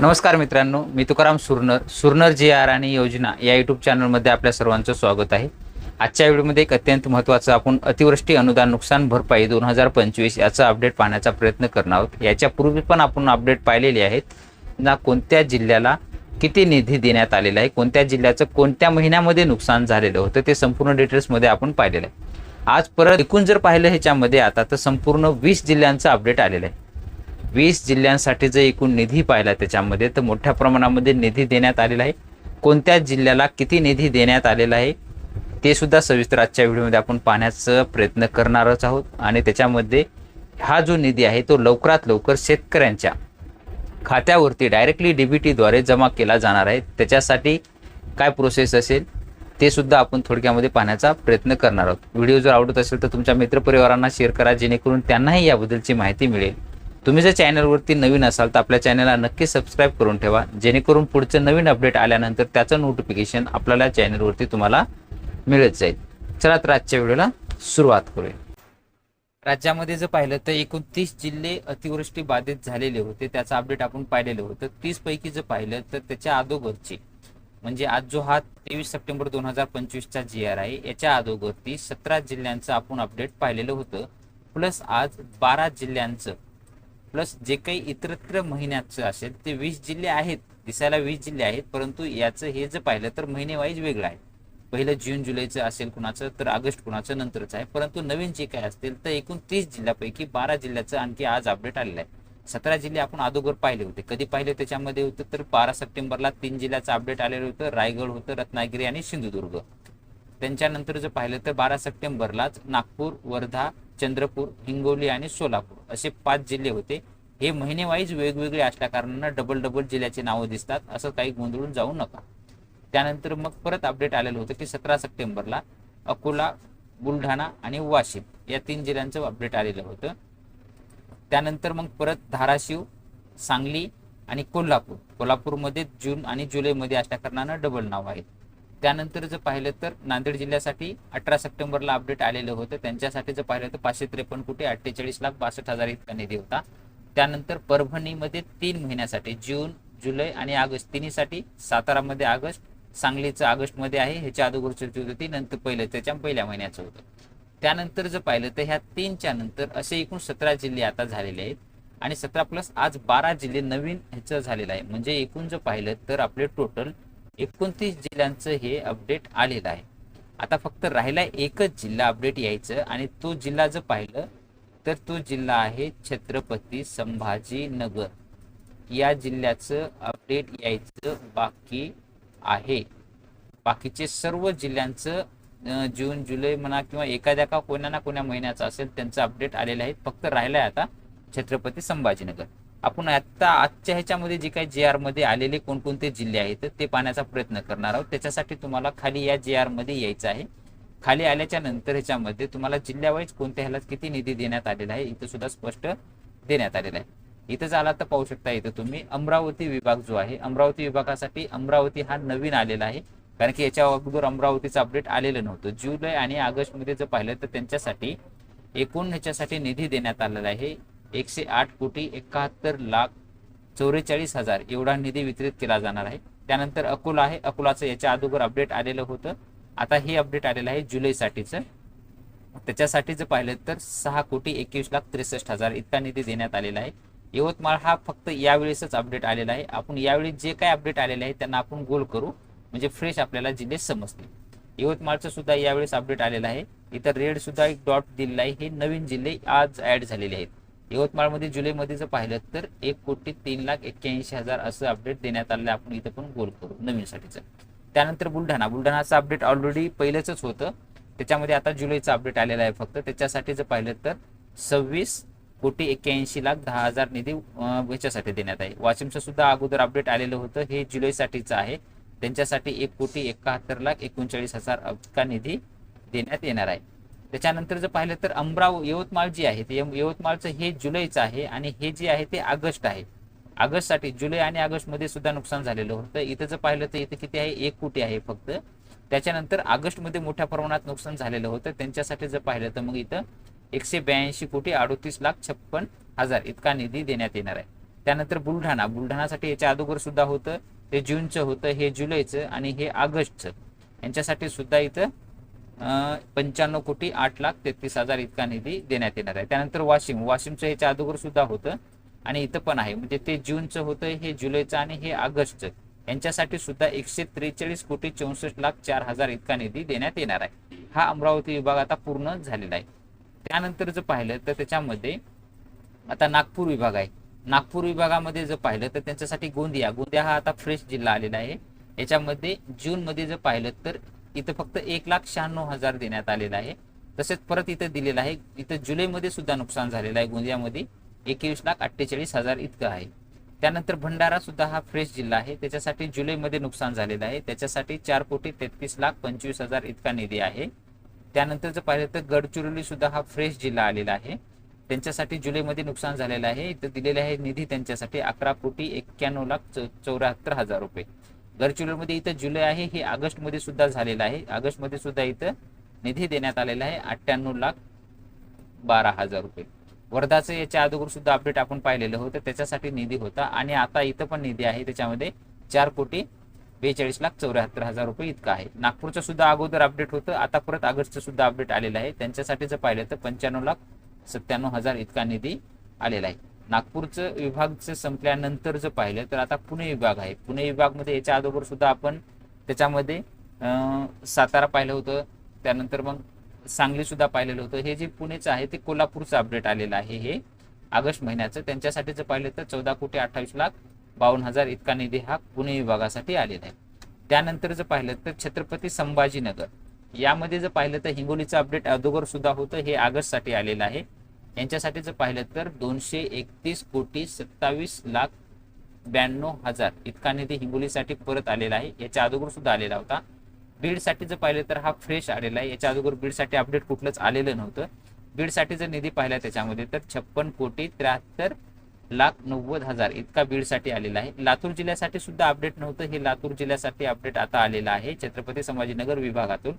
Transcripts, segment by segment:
नमस्कार मित्रांनो मी तुकाराम सुरनर सुरनर जी आर आणि योजना या यूट्यूब चॅनलमध्ये आपल्या सर्वांचं स्वागत आहे. आजच्या व्हिडिओमध्ये एक अत्यंत महत्त्वाचं आपण अतिवृष्टी अनुदान नुकसान भरपाई दोन हजार पंचवीस याचा अपडेट पाहण्याचा प्रयत्न करणार आहोत. याच्यापूर्वी पण आपण अपडेट पाहिलेले आहेत. ना कोणत्या जिल्ह्याला किती निधी देण्यात आलेला आहे कोणत्या जिल्ह्याचं कोणत्या महिन्यामध्ये नुकसान झालेलं होतं ते संपूर्ण डिटेल्समध्ये आपण पाहिलेलं आहे. आज परत एकूण जर पाहिलं ह्याच्यामध्ये आता तर संपूर्ण वीस जिल्ह्यांचं अपडेट आलेलं आहे. वीस जिल्ह्यांसाठी जर एकूण निधी पाहिला त्याच्यामध्ये तर मोठ्या प्रमाणामध्ये निधी देण्यात आलेला आहे. कोणत्या जिल्ह्याला किती निधी देण्यात आलेला आहे ते सुद्धा सविस्तर आजच्या व्हिडिओमध्ये आपण पाहण्याचा प्रयत्न करणारच आहोत. आणि त्याच्यामध्ये हा जो निधी आहे तो लवकरात लवकर शेतकऱ्यांच्या खात्यावरती डायरेक्टली डीबीटीद्वारे जमा केला जाणार आहे. त्याच्यासाठी काय प्रोसेस असेल ते सुद्धा आपण थोडक्यामध्ये पाहण्याचा प्रयत्न करणार आहोत. व्हिडिओ जर आवडत असेल तर तुमच्या मित्रपरिवारांना शेअर करा जेणेकरून त्यांनाही याबद्दलची माहिती मिळेल. तुम्ही जर चॅनलवरती नवीन असाल तर आपल्या चॅनलला नक्की सबस्क्राईब करून ठेवा. जेणेकरून पुढचं नवीन अपडेट आल्यानंतर त्याचं नोटिफिकेशन आपल्याला चॅनलवरती तुम्हाला मिळत जाईल. चला तर आजच्या व्हिडिओला सुरुवात करूया. राज्यामध्ये जर पाहिलं तर एकूण तीस जिल्हे अतिवृष्टी बाधित झालेले होते. त्याचं अपडेट आपण पाहिलेलं होतं. तीस पैकी जर पाहिलं तर त्याच्या अगोदरची म्हणजे आज जो हा तेवीस सप्टेंबर दोन हजार पंचवीसचा जी आर आहे याच्या अगोदरती सतरा जिल्ह्यांचं आपण अपडेट पाहिलेलं होतं. प्लस आज बारा जिल्ह्यांचं प्लस जे काही इतरत्र महिन्याचं असेल ते वीस जिल्हे आहेत दिसायला वीस जिल्हे आहेत परंतु याचं हे जर पाहिलं तर महिने वाईज वेगळं आहे. पहिलं जून जुलैचं असेल कुणाचं तर ऑगस्ट कुणाचं नंतरच आहे. परंतु नवीन जे काय असतील तर एकूण तीस जिल्ह्यापैकी बारा जिल्ह्याचं आणखी आज अपडेट आलेलं आहे. सतरा जिल्हे आपण अगोदर पाहिले होते. कधी पाहिले त्याच्यामध्ये होतं तर बारा सप्टेंबरला तीन जिल्ह्याचं अपडेट आलेलं होतं. रायगड होतं रत्नागिरी आणि सिंधुदुर्ग. त्यांच्यानंतर जर पाहिलं तर बारा सप्टेंबरलाच नागपूर वर्धा चंद्रपूर हिंगोली आणि सोलापूर असे पाच जिल्हे होते. हे महिनेवाईज वेगवेगळे असल्या कारणानं डबल डबल जिल्ह्याचे नावं दिसतात. असं काही गोंधळून जाऊ नका. त्यानंतर मग परत अपडेट आलेलं होतं की सतरा सप्टेंबरला अकोला बुलढाणा आणि वाशिम या तीन जिल्ह्यांचं अपडेट आलेलं होतं. त्यानंतर मग परत धाराशिव सांगली आणि कोल्हापूर. कोल्हापूरमध्ये जून आणि जुलैमध्ये असल्या कारणानं डबल नाव आहेत. त्यानंतर जर पाहिलं तर नांदेड जिल्ह्यासाठी अठरा सप्टेंबरला अपडेट आलेलं होतं. त्यांच्यासाठी जर पाहिलं तर पाचशे त्रेपन्न कोटी अठ्ठेचाळीस लाख बासष्ट हजार इतका निधी होता. त्यानंतर परभणीमध्ये तीन महिन्यासाठी जून जुलै आणि ऑगस्ट तिन्हीसाठी सातारामध्ये ऑगस्ट सांगलीचं ऑगस्टमध्ये आहे. ह्याच्या अगोदरची होती नंतर पहिलं त्याच्या पहिल्या महिन्याचं होतं. त्यानंतर जर पाहिलं तर ह्या तीनच्या नंतर असे एकूण सतरा जिल्हे आता झालेले आहेत. आणि सतरा प्लस आज बारा जिल्हे नवीन ह्याचं झालेलं आहे. म्हणजे एकूण जर पाहिलं तर आपले टोटल एकोणतीस जिल्ह्यांचं हे अपडेट आलेलं आहे. आता फक्त राहिला एकच जिल्हा अपडेट यायचं आणि तो जिल्हा जर पाहिलं तर तो जिल्हा आहे छत्रपती संभाजीनगर. या जिल्ह्याचं अपडेट यायचं बाकी आहे. बाकीचे सर्व जिल्ह्यांचं जून जुलै म्हणा किंवा एखाद्या का कोण्या ना कोण्या महिन्याचं असेल त्यांचं अपडेट आलेलं आहे. फक्त राहिलं आहे आता छत्रपती संभाजीनगर. आपण आत्ता आजच्या ह्याच्यामध्ये जे काही जे आरमध्ये आलेले कोणकोणते जिल्हे आहेत ते पाहण्याचा प्रयत्न करणार आहोत. त्याच्यासाठी तुम्हाला खाली या जे आरमध्ये यायचं आहे. खाली आल्याच्यानंतर ह्याच्यामध्ये तुम्हाला जिल्ह्यावाईज कोणत्या ह्याला किती निधी देण्यात आलेला आहे इथं सुद्धा स्पष्ट देण्यात आलेला आहे. इथं झाला तर पाहू शकता इथं तुम्ही अमरावती विभाग जो आहे अमरावती विभागासाठी अमरावती हा नवीन आलेला आहे. कारण की याच्या अगोदर अमरावतीचं अपडेट आलेलं नव्हतं. जुलै आणि ऑगस्टमध्ये जर पाहिलं तर त्यांच्यासाठी एकूण ह्याच्यासाठी निधी देण्यात आलेला आहे. एकशे आठ कोटी एकाहत्तर लाख चौवेचाळीस हजार एवढा निधी वितरित केला जाणार आहे. त्यानंतर अकोला आहे. अकोलाचं याच्या अगोदर अपडेट आलेलं होतं. आता हे अपडेट आलेलं आहे जुलैसाठीचं. त्याच्यासाठी जर पाहिलं तर सहा कोटी एकवीस लाख त्रेसष्ट हजार इतका निधी देण्यात आलेला आहे. यवतमाळ हा फक्त यावेळेसच अपडेट आलेला आहे. आपण यावेळी जे काय अपडेट आलेले आहे त्यांना आपण गोल करू. म्हणजे फ्रेश आपल्याला जिल्हे समजतील. यवतमाळचं सुद्धा यावेळेस अपडेट आलेलं आहे. इतर रेड सुद्धा एक डॉट दिलेला आहे. हे नवीन जिल्हे आज ऍड झालेले आहेत. यवतमाळमध्ये जुलैमध्ये जर पाहिलं तर एक कोटी तीन लाख एक्क्याऐंशी हजार असं अपडेट देण्यात आलेलं आहे. आपण इथं पण गोल करू नवीनसाठीचं. त्यानंतर बुलढाणा. बुलढाणाचं अपडेट ऑलरेडी पहिलंच होतं. त्याच्यामध्ये आता जुलैचं अपडेट आलेलं आहे फक्त. त्याच्यासाठी जर पाहिलं तर सव्वीस कोटी एक्क्याऐंशी लाख दहा हजार निधी याच्यासाठी ह्याच्यासाठी देण्यात आहे. वाशिमचं सुद्धा अगोदर अपडेट आलेलं होतं. हे जुलैसाठीचं आहे. त्यांच्यासाठी एक कोटी एकाहत्तर लाख एकोणचाळीस हजार इतका निधी देण्यात येणार आहे. त्याच्यानंतर जर पाहिलं तर अमराव यवतमाळ जी आहे ते यम- यवतमाळचं हे जुलैचं आहे आणि हे जे आहे ते ऑगस्ट आहे. ऑगस्टसाठी जुलै आणि ऑगस्टमध्ये सुद्धा नुकसान झालेलं होतं. इथं जर पाहिलं तर इथं किती आहे? एक कोटी आहे फक्त. त्याच्यानंतर ऑगस्टमध्ये मोठ्या प्रमाणात नुकसान झालेलं होतं. त्यांच्यासाठी जर पाहिलं तर मग इथं एकशे ब्याऐंशी कोटी अडोतीस लाख छप्पन हजार इतका निधी देण्यात येणार आहे. त्यानंतर बुलढाणा बुलढाणासाठी याच्या अगोदर सुद्धा होतं. ते जूनचं होतं हे जुलैचं आणि हे ऑगस्टचं. यांच्यासाठी सुद्धा इथं पंच्याण्णव कोटी आठ लाख तेहतीस हजार इतका निधी देण्यात येणार आहे. त्यानंतर वाशिम वाशिमचं ह्याच्या अगोदर सुद्धा होतं आणि इथं पण आहे. म्हणजे ते जूनचं होतं हे जुलैचं आणि हे ऑगस्टचं. यांच्यासाठी सुद्धा एकशे त्रेचाळीस कोटी चौसष्ट लाख चार हजार इतका निधी देण्यात येणार आहे. हा अमरावती विभाग आता पूर्ण झालेला आहे. त्यानंतर जर पाहिलं तर त्याच्यामध्ये आता नागपूर विभाग आहे. नागपूर विभागामध्ये जर पाहिलं तर त्यांच्यासाठी गोंदिया गोंदिया हा आता फ्रेश जिल्हा आलेला आहे. याच्यामध्ये जूनमध्ये जर पाहिलं तर इथं फक्त एक लाख शहाण्णव हजार देण्यात आलेला आहे. तसेच परत इथं दिलेलं आहे. इथं जुलैमध्ये सुद्धा नुकसान झालेलं आहे. गोंदियामध्ये एकवीस लाख अठ्ठेचाळीस हजार इतकं आहे. त्यानंतर भंडारा सुद्धा हा फ्रेश जिल्हा आहे. त्याच्यासाठी जुलैमध्ये नुकसान झालेलं आहे. त्याच्यासाठी चार कोटी तेहतीस लाख पंचवीस हजार इतका निधी आहे. त्यानंतर जर पाहिलं तर गडचिरोली सुद्धा हा फ्रेश जिल्हा आलेला आहे. त्यांच्यासाठी जुलैमध्ये नुकसान झालेलं आहे. इथं दिलेला आहे निधी त्यांच्यासाठी अकरा कोटी एक्क्याण्णव लाख चौऱ्याहत्तर हजार रुपये. गडचिरोलीमध्ये इथं जुलै आहे हे ऑगस्टमध्ये सुद्धा झालेलं आहे. ऑगस्टमध्ये सुद्धा इथं निधी देण्यात आलेला आहे अठ्ठ्याण्णव लाख बारा हजार रुपये. वर्धाचं याच्या अगोदर सुद्धा अपडेट आपण पाहिलेलं होतं त्याच्यासाठी निधी होता. आणि आता इथं पण निधी आहे त्याच्यामध्ये चार कोटी बेचाळीस लाख चौऱ्याहत्तर हजार रुपये इतका आहे. नागपूरचं सुद्धा अगोदर अपडेट होतं आता परत ऑगस्टचं सुद्धा अपडेट आलेलं आहे. त्यांच्यासाठी जर पाहिलं तर पंच्याण्णव लाख सत्त्याण्णव हजार इतका निधी आलेला आहे. नागपूरचं विभागचं संपल्यानंतर जर पाहिलं तर आता पुणे विभाग आहे. पुणे विभागमध्ये याच्या अगोदर सुद्धा आपण त्याच्यामध्ये सातारा पाहिलं होतं. त्यानंतर मग सांगली सुद्धा पाहिलेलं होतं. हे जे पुणेचं आहे ते कोल्हापूरचं अपडेट आलेलं आहे हे ऑगस्ट महिन्याचं. त्यांच्यासाठी जर पाहिलं तर चौदा कोटी अठ्ठावीस लाख बावन्न हजार इतका निधी हा पुणे विभागासाठी आलेला आहे. त्यानंतर जर पाहिलं तर छत्रपती संभाजीनगर. यामध्ये जर पाहिलं तर हिंगोलीचं अपडेट अगोदर सुद्धा होतं. हे ऑगस्टसाठी आलेलं आहे. यांच्यासाठी जर पाहिलं तर दोनशे एकतीस कोटी सत्तावीस लाख ब्याण्णव हजार इतका निधी हिंगोलीसाठी परत आलेला आहे. याच्या अगोदर सुद्धा आलेला होता. बीडसाठी जर पाहिलं तर हा फ्रेश आलेला आहे. याच्या अगोदर बीडसाठी अपडेट कुठलंच आलेलं नव्हतं. बीडसाठी जर निधी पाहिला त्याच्यामध्ये तर छप्पन कोटी त्र्याहत्तर लाख नव्वद हजार इतका बीडसाठी आलेला आहे. लातूर जिल्ह्यासाठी सुद्धा अपडेट नव्हतं. हे लातूर जिल्ह्यासाठी अपडेट आता आलेलं आहे. छत्रपती संभाजीनगर विभागातून.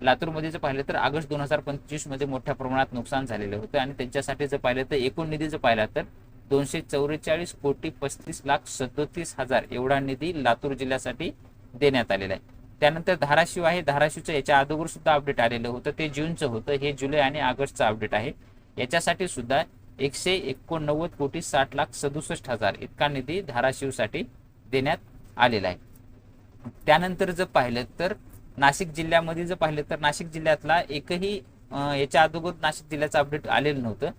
लातूरमध्ये जर पाहिलं तर ऑगस्ट दोन हजार पंचवीसमध्ये मोठ्या प्रमाणात नुकसान झालेलं होतं. आणि त्यांच्यासाठी जर पाहिलं तर एकूण निधी जर पाहिला तर दोनशे चौवेचाळीस कोटी पस्तीस लाख सदोतीस हजार एवढा निधी लातूर जिल्ह्यासाठी देण्यात आलेला आहे. त्यानंतर धाराशिव आहे. धाराशिवचं याच्या अगोदर सुद्धा अपडेट आलेलं होतं. ते जूनचं होतं. हे जुलै आणि ऑगस्टचं अपडेट आहे. याच्यासाठी सुद्धा एकशे एकोणनव्वद कोटी साठ लाख सदुसष्ट हजार इतका निधी धाराशिवसाठी देण्यात आलेला आहे. त्यानंतर जर पाहिलं तर नाशिक जिल्ह्यामध्ये जर पाहिलं तर नाशिक जिल्ह्यातला एकही याच्या अगोदर नाशिक जिल्ह्याचं अपडेट आलेलं नव्हतं.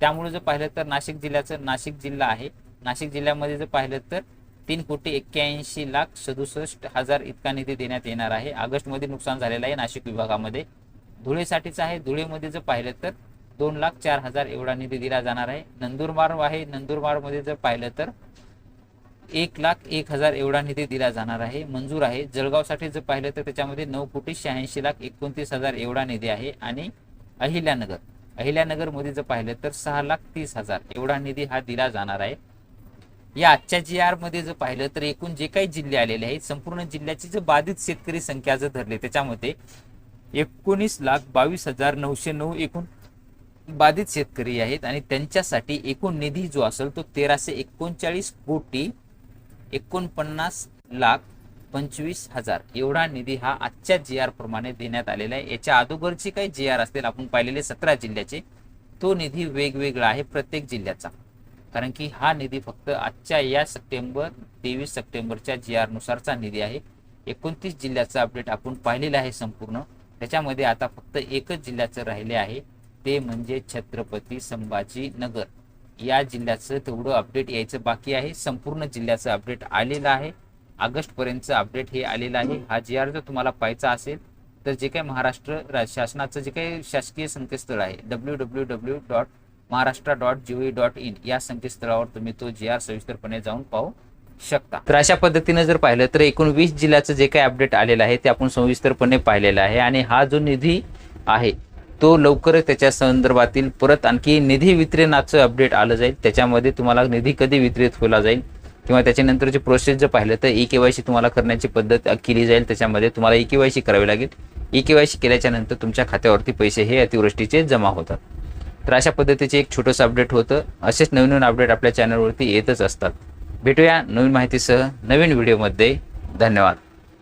त्यामुळे जर पाहिलं तर नाशिक जिल्ह्याचं नाशिक जिल्हा आहे. नाशिक जिल्ह्यामध्ये जर पाहिलं तर तीन कोटी एक्क्याऐंशी लाख सदुसष्ट हजार इतका निधी देण्यात येणार आहे. ऑगस्टमध्ये नुकसान झालेलं आहे नाशिक विभागामध्ये. धुळेसाठीच आहे. धुळेमध्ये जर पाहिलं तर दोन लाख चार हजार एवढा निधी दिला जाणार आहे. नंदुरबार आहे. नंदुरबारमध्ये जर पाहिलं तर एक लाख एक हजार एवढा निधी दिला जाणार आहे. मंजूर आहे. जळगावसाठी जर पाहिलं तर त्याच्यामध्ये नऊ कोटी शहाऐंशी लाख एकोणतीस हजार एवढा निधी आहे. आणि अहिल्यानगर अहिल्यानगरमध्ये जर पाहिलं तर सहा लाख तीस हजार एवढा निधी हा दिला जाणार आहे. या आजच्या जी आरमध्ये जर पाहिलं तर एकूण जे काही जिल्हे आलेले आहेत संपूर्ण जिल्ह्याची जर बाधित शेतकरी संख्या जर धरली त्याच्यामध्ये एकोणीस लाख बावीस हजार नऊशे नऊ एकूण बाधित शेतकरी आहेत. आणि त्यांच्यासाठी एकूण निधी जो असेल तो तेराशे एकोणचाळीस कोटी एकोणपन्नास लाख पंचवीस हजार. एवढा निधी हा आजच्या जी आर प्रमाणे देण्यात आलेला आहे. याच्या अगोदरची काही जी आर असतील आपण पाहिलेले सतरा जिल्ह्याचे तो निधी वेगवेगळा आहे प्रत्येक जिल्ह्याचा. कारण की हा निधी फक्त आजच्या या सप्टेंबर तेवीस सप्टेंबरच्या जी आर नुसारचा निधी आहे. एकोणतीस जिल्ह्याचा अपडेट आपण पाहिलेला आहे संपूर्ण. त्याच्यामध्ये आता फक्त एकच जिल्ह्याचं राहिले आहे. ते म्हणजे छत्रपती संभाजीनगर. या जिल्ह्याचं तेवढं अपडेट यायचं बाकी आहे. संपूर्ण जिल्ह्याचं अपडेट आलेलं आहे. ऑगस्टपर्यंतचं अपडेट हे आलेलं आहे. हा जी आर जर तुम्हाला पाहायचा असेल तर जे काही महाराष्ट्र शासनाचं जे काही शासकीय संकेतस्थळ आहे W W W dot Maharashtra dot GOI dot in या संकेतस्थळावर तुम्ही तो जी आर सविस्तरपणे जाऊन पाहू शकता. तर अशा पद्धतीने जर पाहिलं तर एकूण वीस जिल्ह्याचं जे काही अपडेट आलेलं आहे ते आपण सविस्तरपणे पाहिलेलं आहे. आणि हा जो निधी आहे तो लवकरच त्याच्या संदर्भातील परत आणखी निधी वितरणाचं अपडेट आलं जाईल. त्याच्यामध्ये तुम्हाला निधी कधी वितरित होला जाईल? किंवा त्याच्यानंतरची प्रोसेस जर पाहिलं तर ई के वाय सी तुम्हाला करण्याची पद्धत केली जाईल. त्याच्यामध्ये तुम्हाला ई के वाय सी करावी लागेल. ई के वाय सी केल्याच्यानंतर तुमच्या खात्यावरती पैसे हे अतिवृष्टीचे जमा होतात. तर अशा पद्धतीचे एक छोटंसं अपडेट होतं. असेच नवीन नवीन अपडेट आपल्या चॅनलवरती येतच असतात. भेटूया नवीन माहितीसह नवीन व्हिडिओमध्ये धन्यवाद.